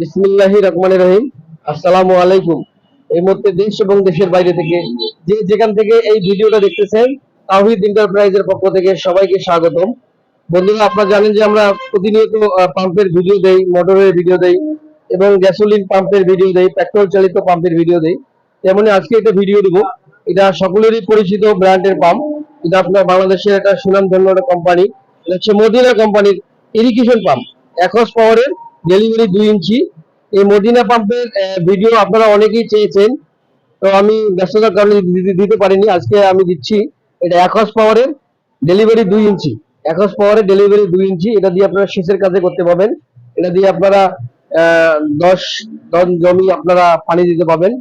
বিসমিল্লাহি রহমান রহিম আসসালামু আলাইকুম এই মুহূর্তে দেশ এবং দেশের বাইরে থেকে যে যেখান থেকে এই ভিডিওটা দেখতেছেন তাহিদ এন্টারপ্রাইজের পক্ষ থেকে সবাইকে স্বাগতম। বন্ধুরা, আপনারা জানেন যে আমরা প্রতিনিয়ত পাম্পের ভিডিও দেই, মোটরের ভিডিও দেই এবং গ্যাসোলিন পাম্পের ভিডিও দেই পেট্রোল চালিত পাম্পের ভিডিও দেই। তেমনি আজকে একটা ভিডিও দিব। এটা সকলেরই পরিচিত ব্র্যান্ডের পাম্প। এটা আপনার বাংলাদেশের একটা সুনামধন্য একটা কোম্পানি এটা হচ্ছে মদিনা কোম্পানির ইরিগেশন পাম্প একস পাওয়ারের ডেলিভারি দুই ইঞ্চি। এই মদিনা পাম্পের ভিডিও আপনারা অনেকেই চেয়েছেন। তো আমি ব্যস্ততার কারণে দিতে- পারিনি। আজকে আমি দিচ্ছি এটা এক একস পাওয়ারের ডেলিভারি দুই ইঞ্চি। এক একস পাওয়ারের ডেলিভারি দুই ইঞ্চি। এটা দিয়ে আপনারা সেচের কাজে করতে পারবেন। এটা দিয়ে আপনারা দশ টন জমি আপনারা পানি দিতে পারবেন।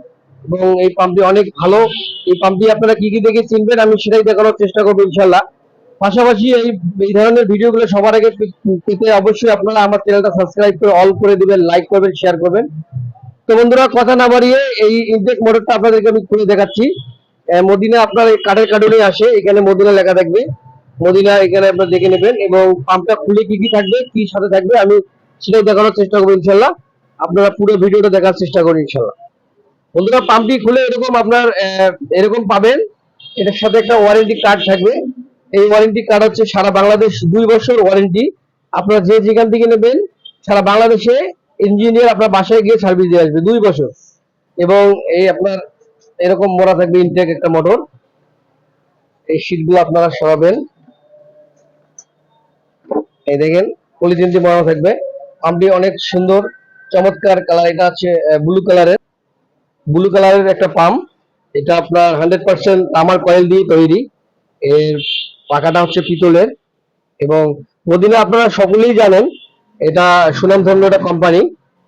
এবং এই পাম্পটি অনেক ভালো। এই পাম্পটি আপনারা কি কি দেখে চিনবেন আমি সেটাই দেখানোর চেষ্টা করব ইনশাল্লাহ পাশাপাশি এই এই ধরনের ভিডিওগুলো সবার আগে পেতে অবশ্যই আপনারা আমার চ্যানেলটা সাবস্ক্রাইব করে অল করে দিবেন, লাইক করবেন, শেয়ার করবেন। তো বন্ধুরা, কথা না বাড়িয়ে এই ইনটেক মোটরটা আপনাদেরকে আমি খুলে দেখাচ্ছি। মদিনা আপনার কাঠের কার্টুনে আসে, এখানে মদিনা লেখা থাকবে। মদিনা এখানে আপনারা দেখে নেবেন এবং পাম্পটা খুলে কি কি থাকবে, কি সাথে থাকবে, আমি সেটাই দেখানোর চেষ্টা করব ইনশাল্লাহ। আপনারা পুরো ভিডিওটা দেখার চেষ্টা করুন ইনশাল্লাহ। বন্ধুরা, পাম্পটি খুলে এরকম আপনার এরকম পাবেন। এটার সাথে একটা ওয়ারেন্টি কার্ড থাকবে। এই ওয়ারেন্টি কার্ড হচ্ছে সারা বাংলাদেশ দুই বছর ওয়ারেন্টি আপনারা যে যেখান থেকে নেবেন, সারা বাংলাদেশে ইঞ্জিনিয়ার আপনার বাসায় গিয়ে সার্ভিস দিয়ে আসবে দুই বছর। এবং এই আপনার এরকম মোড়া থাকবে ইনটেক একটা মোটর এই শীটগুলো আপনারা সরাবেন। এই দেখেন পলিথিনটি মোড়া থাকবে, পাম্পটি অনেক সুন্দর, চমৎকার কালার এটা হচ্ছে ব্লু কালারের ব্লু কালারের একটা পাম্প এটা আপনার হান্ড্রেড পার্সেন্ট তামার কয়েল দিয়ে তৈরি। এর পাকাটা হচ্ছে পিতলের এবং মদিনা আপনারা সকলেই জানেন, এটা সুনামধন্য একটা কোম্পানি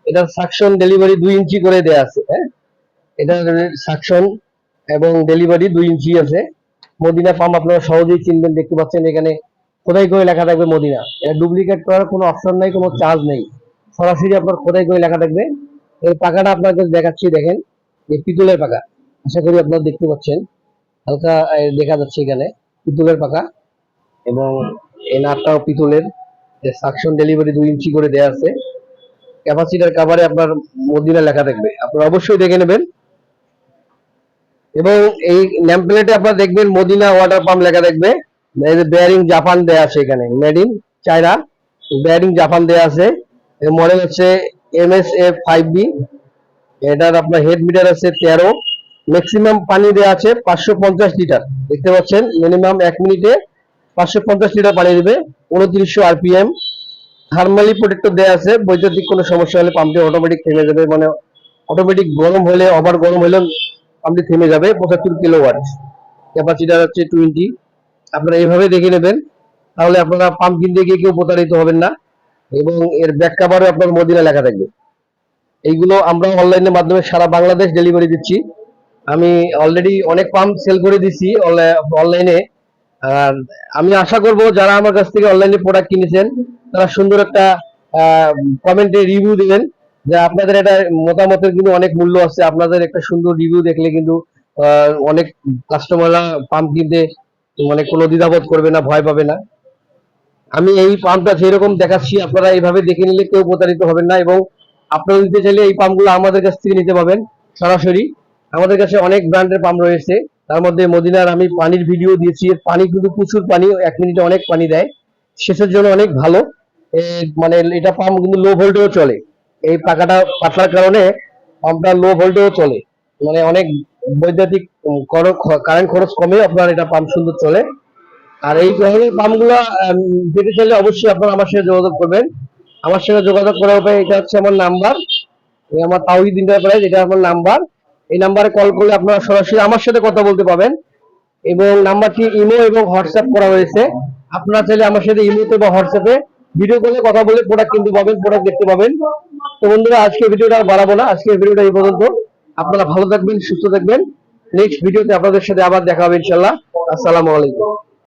এটার সাকশন ডেলিভারি দুই ইঞ্চি করে দেয়া আছে হ্যাঁ? এটা সাকশন এবং ডেলিভারি দুই ইঞ্চি আছে। মদিনা পাম্প আপনারা সহজেই চিনবেন, দেখতে পাচ্ছেন এখানে খোদাই করে লেখা থাকবে মদিনা। এটা ডুপ্লিকেট করার কোনো অপশন নাই, কোনো চার্জ নেই। সরাসরি আপনার খোদাই করে লেখা থাকবে। এর পাকাটা আপনাকে দেখাচ্ছি, দেখেন। এই পিতলের পাকা, আশা করি আপনারা দেখতে পাচ্ছেন। হালকা দেখা যাচ্ছে এখানে। পিতলের পাকা এবং এই নাটটাও পিতলের। সাকশন ডেলিভারি দুই ইঞ্চি করে দেয়া আছে। ক্যাপাসিটার কাভারে আপনার মদিনা লেখা থাকবে। আপনারা অবশ্যই দেখে নেবেন। এবং এই নেম প্লেটে আপনারা দেখবেন মদিনা ওয়াটার পাম্প লেখা থাকবে। বেয়ারিং জাপান দেয়া আছে এখানে made in China bearing Japan দেয়া আছে। এর মডেল হচ্ছে M S F five B এটার আপনার হেড মিটার আছে তেরো। ম্যাক্সিমাম পানি দেওয়া আছে পাঁচশো পঞ্চাশ লিটার। দেখতে পাচ্ছেন মিনিমাম এক মিনিটে পাঁচশো পঞ্চাশ লিটার পানি দেবে, উনত্রিশশো আরপিএম। থার্মালি প্রোটেক্টর দেওয়া আছে, বৈদ্যুতিক কোনো সমস্যা হলে পাম্পটি অটোমেটিক থেমে যাবে মানে অটোমেটিক গরম হলে ওভার গরম হলে পাম্পটি থেমে যাবে, পঁচাত্তর কিলো ওয়াট ক্যাপাসিটার হচ্ছে টোয়েন্টি আপনারা এইভাবে দেখে নেবেন, তাহলে আপনারা পাম্প কিনতে গিয়ে কেউ প্রতারিত হবেন না, এবং এর ব্যাক কাভারও আপনার মদিনা লেখা থাকবে। এইগুলো আমরা অনলাইনের মাধ্যমে সারা বাংলাদেশ ডেলিভারি দিচ্ছি। আমি অলরেডি অনেক পাম্প সেল করে দিছি অনলাইনে আর আমি আশা করব যারা আমার কাছ থেকে অনলাইনে প্রোডাক্ট কিনেছেন, তারা সুন্দর একটা কমেন্টে রিভিউ দিবেন। যে আপনাদের এটা মতামতের কিন্তু অনেক মূল্য আছে। আপনাদের একটা সুন্দর রিভিউ দেখলে কিন্তু অনেক কাস্টমাররা পাম্প কিনতে মানে কোনো দ্বিধাবোধ করবে না, ভয় পাবে না। আমি এই পাম্পটা যেরকম দেখাচ্ছি, আপনারা এইভাবে দেখে নিলে কেউ প্রতারিত হবেন না এবং আপনারা নিতে চাইলে এই পাম্পগুলো আমাদের কাছ থেকে নিতে পাবেন সরাসরি। আমাদের কাছে অনেক ব্র্যান্ডের পাম্প রয়েছে। তার মধ্যে মদিনার আমি পানির ভিডিও দিয়েছি। এর পানি কিন্তু প্রচুর পানি, এক মিনিটে অনেক পানি দেয়। সেচের জন্য অনেক ভালো। মানে এটা পাম্প কিন্তু লো ভোল্টেও চলে। এই পাকাটা পাতলার কারণে পাম্পটা লো ভোল্টেও চলে। মানে অনেক বৈদ্যুতিক কারেন্ট খরচ কমে আপনার এটা পাম্প সুন্দর চলে। আর এই ধরনের পাম্পগুলো পেতে চাইলে অবশ্যই আপনারা আমার সাথে যোগাযোগ করবেন। আমার সঙ্গে যোগাযোগ করার উপায় এটা হচ্ছে আমার নাম্বার। আমার তাওহিদ এন্টারপ্রাইজ এটা আমার নাম্বার। এই নাম্বারে কল করলে আপনারা সরাসরি আমার সাথে কথা বলতে পাবেন এবং নাম্বারটি ইমো এবং হোয়াটসঅ্যাপ করা হয়েছে আপনারা চাইলে আমার সাথে ইমোতে বা হোয়াটসঅ্যাপে ভিডিও কলে কথা বলে প্রোডাক্ট কিনতে পাবেন প্রোডাক্ট দেখতে পাবেন তো বন্ধুরা আজকে ভিডিওটা আর বাড়াবো না। আজকে ভিডিওটা এই পর্যন্ত। আপনারা ভালো থাকবেন, সুস্থ থাকবেন। নেক্সট ভিডিওতে আপনাদের সাথে আবার দেখা হবে ইনশাল্লাহ আসসালামু আলাইকুম।